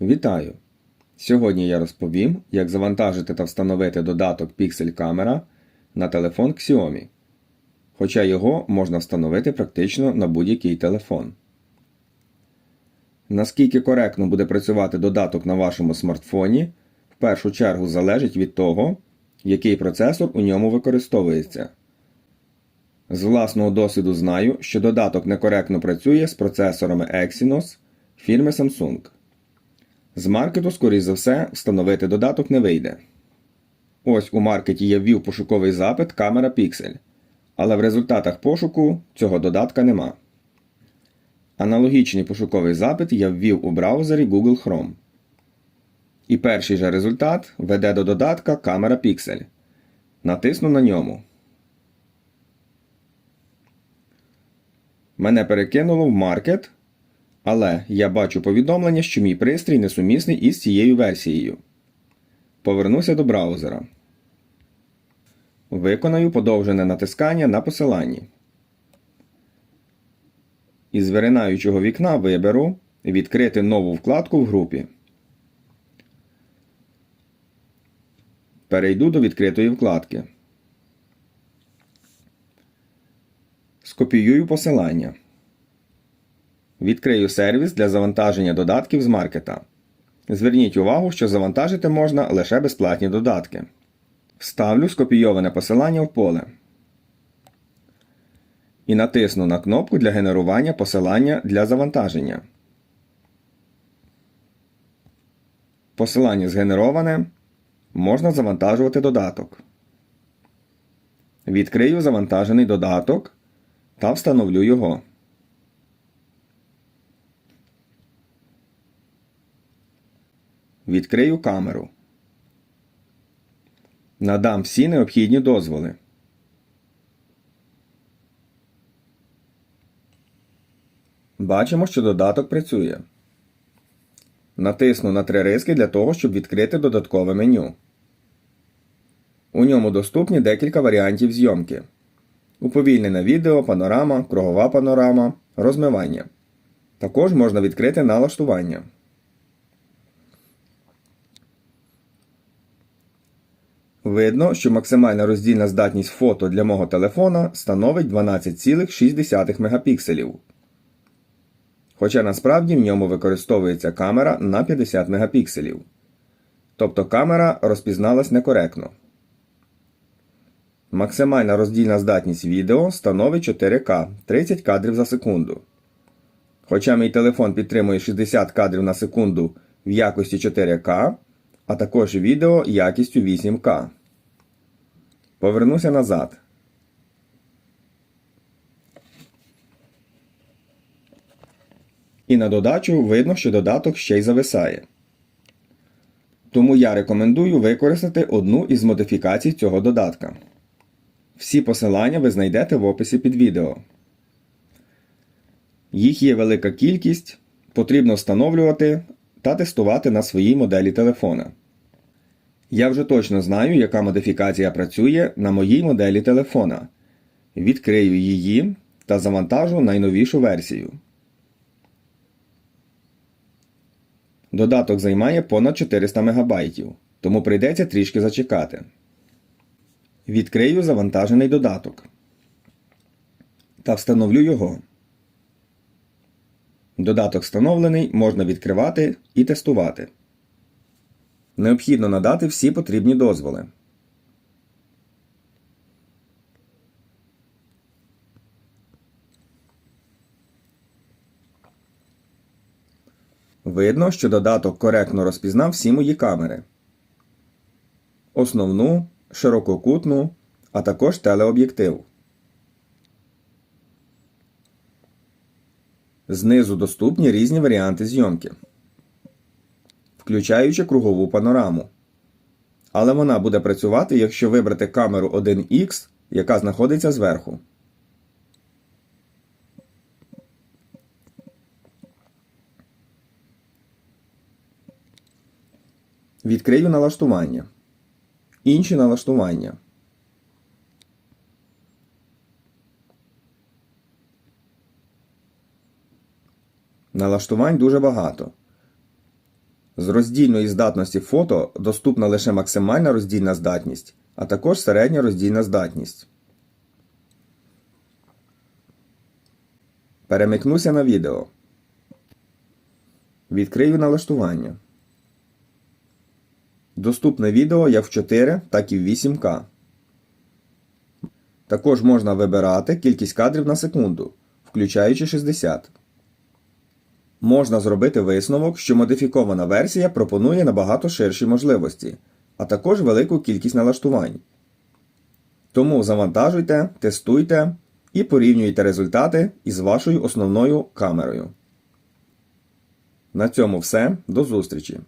Вітаю! Сьогодні я розповім, як завантажити та встановити додаток Pixel Camera на телефон Xiaomi. Хоча його можна встановити практично на будь-який телефон. Наскільки коректно буде працювати додаток на вашому смартфоні, в першу чергу залежить від того, який процесор у ньому використовується. З власного досвіду знаю, що додаток некоректно працює з процесорами Exynos фірми Samsung. З маркету, скоріш за все, встановити додаток не вийде. Ось у маркеті я ввів пошуковий запит камера Pixel, але в результатах пошуку цього додатка нема. Аналогічний пошуковий запит я ввів у браузері Google Chrome. І перший же результат веде до додатка камера Pixel. Натисну на ньому. Мене перекинуло в маркет, але я бачу повідомлення, що мій пристрій несумісний із цією версією. Повернуся до браузера. Виконаю подовжене натискання на посиланні. Із виринаючого вікна виберу Відкрити нову вкладку в групі. Перейду до відкритої вкладки. Скопіюю посилання. Відкрию сервіс для завантаження додатків з маркета. Зверніть увагу, що завантажити можна лише безплатні додатки. Вставлю скопійоване посилання в поле. І натисну на кнопку для генерування посилання для завантаження. Посилання згенероване. Можна завантажувати додаток. Відкрию завантажений додаток та встановлю його. Відкрию камеру. Надам всі необхідні дозволи. Бачимо, що додаток працює. Натисну на три риски для того, щоб відкрити додаткове меню. У ньому доступні декілька варіантів зйомки. Уповільнене відео, панорама, кругова панорама, розмивання. Також можна відкрити налаштування. Видно, що максимальна роздільна здатність фото для мого телефона становить 12,6 мегапікселів. Хоча насправді в ньому використовується камера на 50 мегапікселів. Тобто камера розпізналась некоректно. Максимальна роздільна здатність відео становить 4К 30 кадрів за секунду. Хоча мій телефон підтримує 60 кадрів на секунду в якості 4К, а також відео якістю 8К. Повернуся назад. І на додачу видно, що додаток ще й зависає. Тому я рекомендую використати одну із модифікацій цього додатка. Всі посилання ви знайдете в описі під відео. Їх є велика кількість, потрібно встановлювати та тестувати на своїй моделі телефона. Я вже точно знаю, яка модифікація працює на моїй моделі телефона. Відкрию її та завантажу найновішу версію. Додаток займає понад 400 МБ, тому прийдеться трішки зачекати. Відкрию завантажений додаток та встановлю його. Додаток встановлений можна відкривати і тестувати. Необхідно надати всі потрібні дозволи. Видно, що додаток коректно розпізнав всі мої камери. Основну, ширококутну, а також телеоб'єктив. Знизу доступні різні варіанти зйомки, включаючи кругову панораму. Але вона буде працювати, якщо вибрати камеру 1X, яка знаходиться зверху. Відкрию налаштування. Інші налаштування. Налаштувань дуже багато. З роздільної здатності фото доступна лише максимальна роздільна здатність, а також середня роздільна здатність. Перемикнуся на відео. Відкрию налаштування. Доступне відео як в 4, так і в 8К. Також можна вибирати кількість кадрів на секунду, включаючи 60. Можна зробити висновок, що модифікована версія пропонує набагато ширші можливості, а також велику кількість налаштувань. Тому завантажуйте, тестуйте і порівнюйте результати із вашою основною камерою. На цьому все. До зустрічі!